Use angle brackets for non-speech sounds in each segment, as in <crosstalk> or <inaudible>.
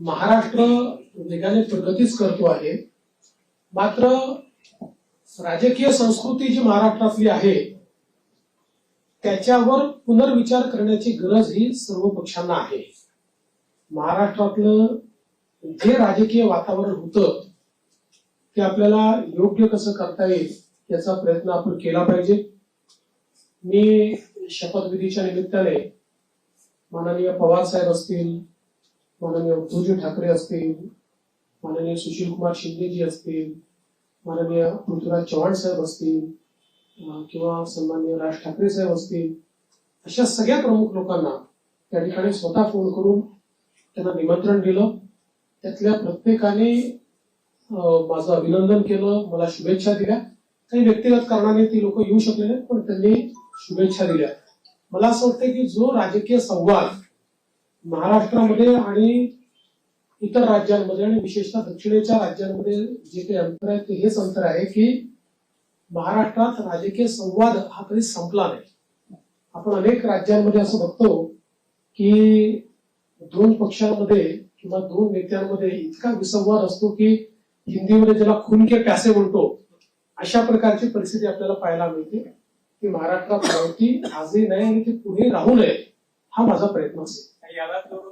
महाराष्ट्र वेगाने प्रगतीच करतो आहे. मात्र राजकीय संस्कृती जी महाराष्ट्रातली आहे त्याच्यावर पुनर्विचार करण्याची गरज ही सर्व पक्षांना आहे. महाराष्ट्रातलं जे राजकीय वातावरण होतं ते आपल्याला योग्य कसं करता येईल याचा प्रयत्न आपण केला पाहिजे. मी शपथविधीच्या निमित्ताने माननीय पवार साहेब असतील माननीय उद्धवजी ठाकरे असतील माननीय सुशीलकुमार शिंदेजी असतील माननीय पृथ्वीराज चव्हाण साहेब असतील किंवा सन्माननीय राज ठाकरे साहेब असतील अशा सगळ्या प्रमुख लोकांना त्या ठिकाणी स्वतः फोन करून त्यांना निमंत्रण दिलं त्यातल्या प्रत्येकाने माझं अभिनंदन केलं मला शुभेच्छा दिल्या काही व्यक्तिगत कारणाने ती लोक येऊ शकले नाहीत पण त्यांनी शुभेच्छा दिल्या मला असं वाटतं की जो राजकीय संवाद महाराष्ट्रामध्ये आणि इतर राज्यांमध्ये आणि विशेषतः दक्षिणेच्या राज्यांमध्ये जे काही अंतर आहे ते हेच अंतर आहे की महाराष्ट्रात राजकीय संवाद हा कधी संपला नाही. आपण अनेक राज्यांमध्ये असं बघतो की दोन पक्षांमध्ये किंवा दोन नेत्यांमध्ये इतका विसंवाद असतो की हिंदीमध्ये ज्याला खून के प्यासे म्हणतो अशा प्रकारची परिस्थिती आपल्याला पाहायला मिळते. की महाराष्ट्रात राहती आजही नाही आणि ते पुढे राहू नये हा माझा प्रयत्न असेल. याला जोडून.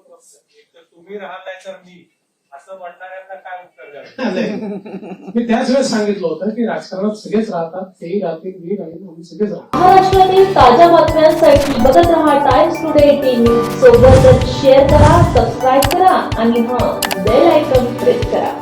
एक तर तुम्ही राहताय तर मी असं म्हणणाऱ्यांना काय उत्तर द्यावं? <laughs> मी त्याच वेळेस सांगितलं होतं की राजकारणात सगळेच राहतात तेही राहतील मी राहील आम्ही सगळेच राहतो महाराष्ट्रातील ताज्या बातम्यांसाठी बघत रहा टाइम्स टुडे न्यूज सोबतच शेअर करा सबस्क्राईब करा आणि हां बेल आयकॉन प्रेस करा.